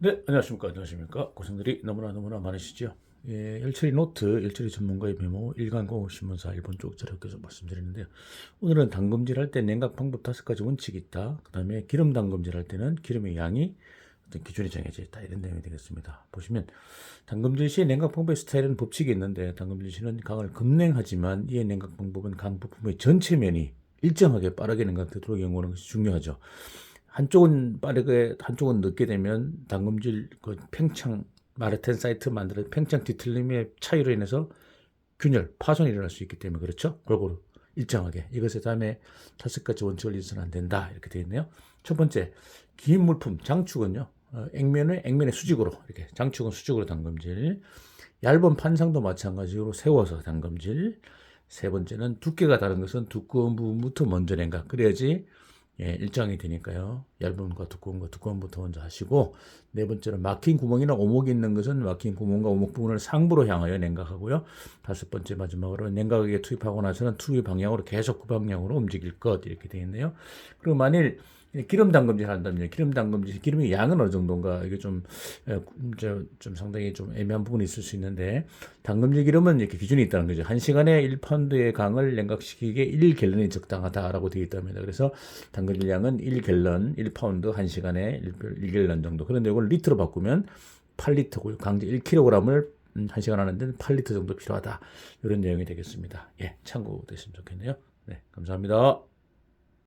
네, 안녕하십니까. 안녕하십니까. 고생들이 너무나 너무나 많으시죠. 예, 열처리 노트, 열처리 전문가의 메모, 일간고 신문사 일본 쪽 자료께서 말씀드리는데요. 오늘은 담금질 할 때 냉각 방법 다섯 가지 원칙이 있다. 그 다음에 기름 담금질 할 때는 기름의 양이 어떤 기준이 정해져 있다. 이런 내용이 되겠습니다. 보시면 담금질 시 냉각 방법의 스타일은 법칙이 있는데 담금질 시는 강을 급냉하지만 이의 냉각 방법은 강 부품의 전체 면이 일정하게 빠르게 냉각되도록 연구하는 것이 중요하죠. 한쪽은 빠르게 한쪽은 늦게 되면 담금질 그 팽창 마르텐 사이트 만드는 팽창 뒤틀림의 차이로 인해서 균열 파손이 일어날 수 있기 때문에 그렇죠? 골고루 일정하게. 이것에 다음에 다섯 가지 원칙을 잊어서는 안 된다. 이렇게 되어 있네요. 첫 번째 긴 물품 장축은요. 어, 액면을 액면의 수직으로 이렇게 장축은 수직으로 담금질. 얇은 판상도 마찬가지로 세워서 담금질. 세 번째는 두께가 다른 것은 두꺼운 부분부터 먼저 냉각. 그래야지 예, 일정이 되니까요. 얇은 거, 두꺼운 거, 두꺼운 부터 먼저 하시고, 네 번째는 막힌 구멍이나 오목이 있는 것은 막힌 구멍과 오목 부분을 상부로 향하여 냉각하고요. 다섯 번째 마지막으로 냉각에 투입하고 나서는 투입 방향으로 계속 그 방향으로 움직일 것, 이렇게 되어 있네요. 그리고 만일 기름 담금질 한다면 기름 담금질 기름의 양은 어느 정도인가 이게 좀, 에, 저, 좀 상당히 좀 애매한 부분이 있을 수 있는데 담금질 기름은 이렇게 기준이 있다는 거죠. 한 시간에 1파운드의 강을 냉각시키기에 1갤런이 적당하다라고 되어 있답니다. 그래서 담금질 양은 1갤런, 1파운드 한 시간에 1 갤런 정도. 그런데 이걸 리터로 바꾸면 8리터고요. 강제 1kg을 한 시간 하는데 8리터 정도 필요하다. 이런 내용이 되겠습니다. 예, 참고됐으면 좋겠네요. 네, 감사합니다.